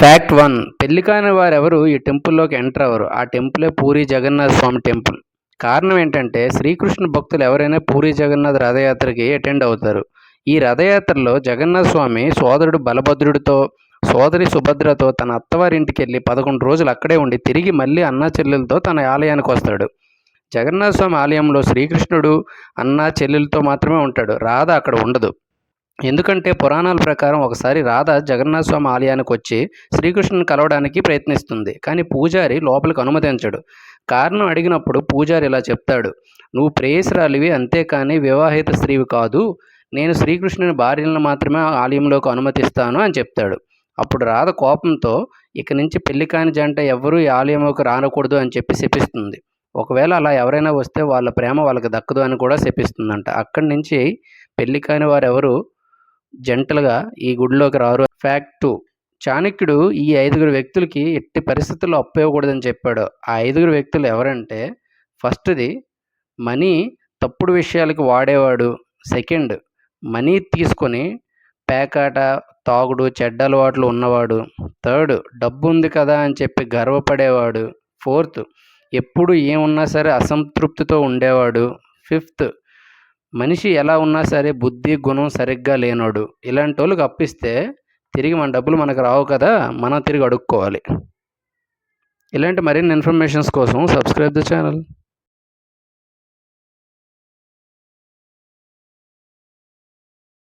Fact one పెళ్ళి కాని వారెవరు ఈ టెంపుల్లోకి ఎంటర్ అవ్వరు. ఆ టెంపులే పూరి జగన్నాథ స్వామి టెంపుల్. కారణం ఏంటంటే శ్రీకృష్ణ భక్తులు ఎవరైనా పూరి జగన్నాథ్ రథయాత్రకి అటెండ్ అవుతారు. ఈ రథయాత్రలో జగన్నాథ స్వామి సోదరుడు బలభద్రుడితో సోదరి సుభద్రతో తన అత్తవారింటికి వెళ్ళి పదకొండు రోజులు అక్కడే ఉండి తిరిగి మళ్ళీ అన్నా చెల్లెలతో తన ఆలయానికి వస్తాడు. జగన్నాథ స్వామి ఆలయంలో శ్రీకృష్ణుడు అన్నా చెల్లెలతో మాత్రమే ఉంటాడు. రాధ అక్కడ ఉండదు. ఎందుకంటే పురాణాల ప్రకారం ఒకసారి రాధ జగన్నాథ స్వామి ఆలయానికి వచ్చి శ్రీకృష్ణుని కలవడానికి ప్రయత్నిస్తుంది. కానీ పూజారి లోపలికి అనుమతించడు. కారణం అడిగినప్పుడు పూజారి ఇలా చెప్తాడు. నువ్వు ప్రేయసరాలివి అంతేకాని వివాహిత స్త్రీవి కాదు. నేను శ్రీకృష్ణుని భార్యలను మాత్రమే ఆలయంలోకి అనుమతిస్తాను అని చెప్తాడు. అప్పుడు రాధ కోపంతో ఇక నుంచి పెళ్ళి కాని జంట ఎవ్వరూ ఈ ఆలయంలోకి రానకూడదు అని చెప్పి శపిస్తుంది. ఒకవేళ అలా ఎవరైనా వస్తే వాళ్ళ ప్రేమ వాళ్ళకి దక్కదు అని కూడా శపిస్తుందంట. అక్కడి నుంచి పెళ్ళి కాని వారెవరు జంటలుగా ఈ గుడిలోకి రారు. Fact two. చాణక్యుడు ఈ ఐదుగురు వ్యక్తులకి ఎట్టి పరిస్థితుల్లో అప్పు ఇవ్వకూడదని చెప్పాడు. ఆ ఐదుగురు వ్యక్తులు ఎవరంటే ఫస్ట్ది మనీ తప్పుడు విషయాలకు వాడేవాడు. సెకండ్ మనీ తీసుకొని పేకాట తాగుడు చెడ్డ అలవాట్లు ఉన్నవాడు. థర్డ్ డబ్బు ఉంది కదా అని చెప్పి గర్వపడేవాడు. ఫోర్త్ ఎప్పుడు ఏమున్నా సరే అసంతృప్తితో ఉండేవాడు. ఫిఫ్త్ మనిషి ఎలా ఉన్నా సరే బుద్ధి గుణం సరిగ్గా లేనోడు. ఇలాంటి వాళ్ళకి అప్పిస్తే తిరిగి మన డబ్బులు మనకు రావు కదా మనం తిరిగి అడుక్కోవాలి. ఇలాంటి మరిన్ని ఇన్ఫర్మేషన్స్ కోసం సబ్స్క్రైబ్ ద ఛానల్.